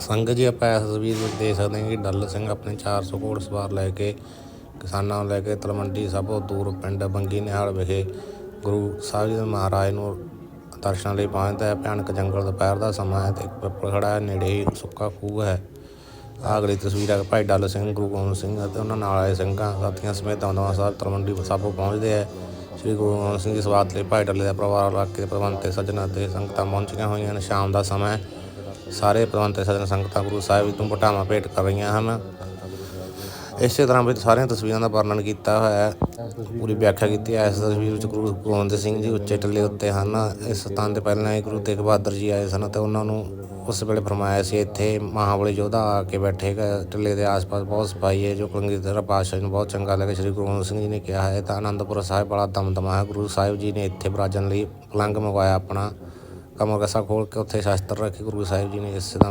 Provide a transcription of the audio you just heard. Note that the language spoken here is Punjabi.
ਸੰਗਤ ਜੀ ਆਪਾਂ ਇਸ ਤਸਵੀਰ ਵਿੱਚ ਦੇਖ ਸਕਦੇ ਹਾਂ ਕਿ ਡੱਲ ਸਿੰਘ ਆਪਣੇ 400 ਘੋੜ ਸਵਾਰ ਲੈ ਕੇ, ਕਿਸਾਨਾਂ ਨੂੰ ਲੈ ਕੇ ਤਲਵੰਡੀ ਸਭ ਤੋਂ ਦੂਰ ਪਿੰਡ ਬੰਗੀ ਨਿਹਾਲ ਵਿਖੇ ਗੁਰੂ ਸਾਹਿਬ ਜੀ ਮਹਾਰਾਜ ਨੂੰ ਦਰਸ਼ਨ ਲਈ ਪਹੁੰਚਦਾ ਹੈ। ਭਿਆਨਕ ਜੰਗਲ ਦੁਪਹਿਰ ਦਾ ਸਮਾਂ ਹੈ ਤੇ ਇੱਕ ਪਿੱਪਲ ਖੜਾ ਹੈ, ਨੇੜੇ ਹੀ ਸੁੱਕਾ ਖੂਹ ਹੈ। ਅਗਲੀ ਤਸਵੀਰ ਹੈ ਭਾਈ ਡੱਲ ਸਿੰਘ, ਗੁਰੂ ਗੋਬਿੰਦ ਸਿੰਘ ਅਤੇ ਉਹਨਾਂ ਨਾਲ ਆਏ ਸਿੰਘਾਂ, ਸਾਥੀਆਂ ਸਮੇਤ ਦਮਦਮਾ ਸਾਹਿਬ ਤਲਵੰਡੀ ਸਾਬੋ ਪਹੁੰਚਦੇ ਹੈ। ਸ੍ਰੀ ਗੁਰੂ ਗੋਬਿੰਦ ਸਿੰਘ ਦੀ ਸਵਾਗਤ ਲਈ ਭਾਈ ਡੱਲੇ ਦਾ ਪਰਿਵਾਰ, ਇਲਾਕੇ ਦੇ ਪ੍ਰਬੰਧ ਤੇ ਸੱਜਣਾ ਤੇ ਸੰਗਤਾਂ ਪਹੁੰਚੀਆਂ ਹੋਈਆਂ ਨੇ। ਸ਼ਾਮ ਦਾ ਸਮਾਂ ਹੈ। ਸਾਰੇ ਪ੍ਰਬੰਧ ਤੇ ਸੰਗਤਾਂ, ਗੁਰੂ ਸਾਹਿਬ ਜੀ ਤੋਂ ਪਟਾਵਾਂ ਭੇਟ ਕਰ ਰਹੀਆਂ ਹਨ। ਇਸੇ ਤਰ੍ਹਾਂ ਵਿੱਚ ਸਾਰੀਆਂ ਤਸਵੀਰਾਂ ਦਾ ਵਰਣਨ ਕੀਤਾ ਹੋਇਆ ਹੈ। ਪੂਰੀ ਵਿਆਖਿਆ ਕੀਤੀ ਹੈ। ਇਸ ਤਸਵੀਰ ਵਿੱਚ ਗੁਰੂ ਗੋਬਿੰਦ ਸਿੰਘ ਜੀ ਉੱਚੇ ਟੱਲੇ ਉੱਤੇ ਹਨ। ਇਸ ਸਥਾਨ ਤੇ ਪਹਿਲਾਂ ਹੀ ਗੁਰੂ ਤੇਗ ਬਹਾਦਰ ਜੀ ਆਏ ਸਨ ਤੇ ਉਹਨਾਂ ਨੂੰ ਉਸ ਵੇਲੇ ਫਰਮਾਇਆ ਸੀ, ਇੱਥੇ ਮਹਾਬਲੀ ਯੋਧਾ ਆ ਕੇ ਬੈਠੇ ਗਏ ਟੱਲੇ ਦੇ ਆਸ-ਪਾਸ ਬਹੁਤ ਸਫ਼ਾਈ ਹੈ, ਜੋ ਕਲਗੀਧਰ ਪਾਤਸ਼ਾਹ ਨੂੰ ਬਹੁਤ ਚੰਗਾ ਲੱਗਾ। ਸ੍ਰੀ ਗੁਰੂ ਗੋਬਿੰਦ ਸਿੰਘ ਜੀ ਨੇ ਕਿਹਾ ਹੈ ਤਾਂ ਆਨੰਦਪੁਰ ਸਾਹਿਬ ਵਾਲਾ ਦਮਦਮਾ ਹੈ। ਗੁਰੂ ਸਾਹਿਬ ਜੀ ਨੇ ਇੱਥੇ ਬਰਾਜਨ ਲਈ ਪਲੰਗ ਮੰਗਵਾਇਆ ਆਪਣਾ। ਕਮਰ ਕਸਾ ਖੋਲ ਕੇ ਉੱਥੇ ਸ਼ਾਸਤਰ ਰੱਖੇ ਗੁਰੂ ਸਾਹਿਬ ਜੀ ਨੇ ਇਸ ਤਰ੍ਹਾਂ